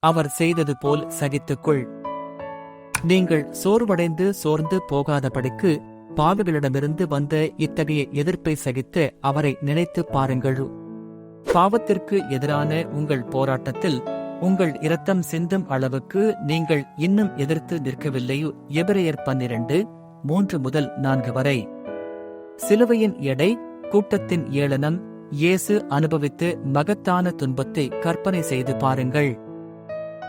அவர் செய்தது போல் சகித்துக்கொள். நீங்கள் சோர்வடைந்து சோர்ந்து போகாதபடிக்கு பாவிகளிடமிருந்து வந்த இத்தகைய எதிர்ப்பை சகித்து அவரை நினைத்துப் பாருங்கள். பாவத்திற்கு எதிரான உங்கள் போராட்டத்தில் உங்கள் இரத்தம் சிந்தும் அளவுக்கு நீங்கள் இன்னும் எதிர்த்து நிற்கவில்லையோ? எபிரேயர் பன்னிரண்டு மூன்று முதல் நான்கு வரை. சிலுவையின் எடை கூட்டத்தின் ஏளனம் இயேசு அனுபவித்து மகத்தான துன்பத்தை கற்பனை செய்து பாருங்கள்.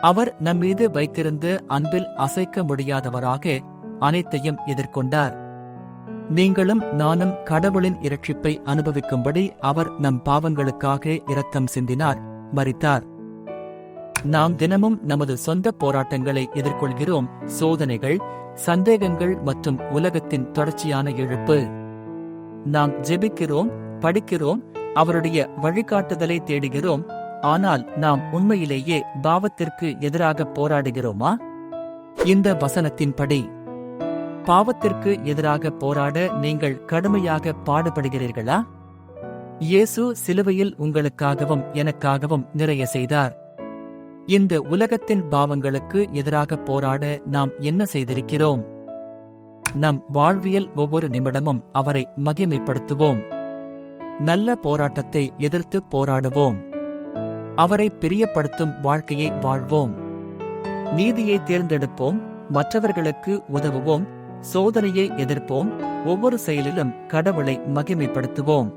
அவர் நம்மீது வைத்திருந்த அன்பில் அசைக்க முடியாதவராக அனைத்தையும் எதிர்கொண்டார். நீங்களும் நானும் கடவுளின் இரட்சிப்பை அனுபவிக்கும்படி அவர் நம் பாவங்களுக்காக இரத்தம் சிந்தினார் மறித்தார் நாம் தினமும் நமது சொந்த போராட்டங்களை எதிர்கொள்கிறோம் சோதனைகள் சந்தேகங்கள் மற்றும் உலகத்தின் தொடர்ச்சியான இழப்பு நாம் ஜெபிக்கிறோம் படிக்கிறோம் அவருடைய வழிகாட்டுதலை தேடுகிறோம் ஆனால் நாம் உண்மையிலேயே பாவத்திற்கு எதிராக போராடுகிறோமா? இந்த வசனத்தின்படி பாவத்திற்கு எதிராக போராட நீங்கள் கடுமையாக பாடுபடுகிறீர்களா? இயேசு சிலுவையில் உங்களுக்காகவும் எனக்காகவும் நிறைய செய்தார். இந்த உலகத்தின் பாவங்களுக்கு எதிராக போராட நாம் என்ன செய்திருக்கிறோம்? நம் வாழ்வியல் ஒவ்வொரு நிமிடமும் அவரை மகிமைப்படுத்துவோம். நல்ல போராட்டத்தை எதிர்த்து போராடுவோம். அவரை பிரியப்படுத்தும் வாழ்க்கையை வாழ்வோம். நீதியை தேர்ந்தெடுப்போம் மற்றவர்களுக்கு உதவுவோம் சோதனையை எதிர்ப்போம் ஒவ்வொரு செயலிலும் கடவுளை மகிமைப்படுத்துவோம்.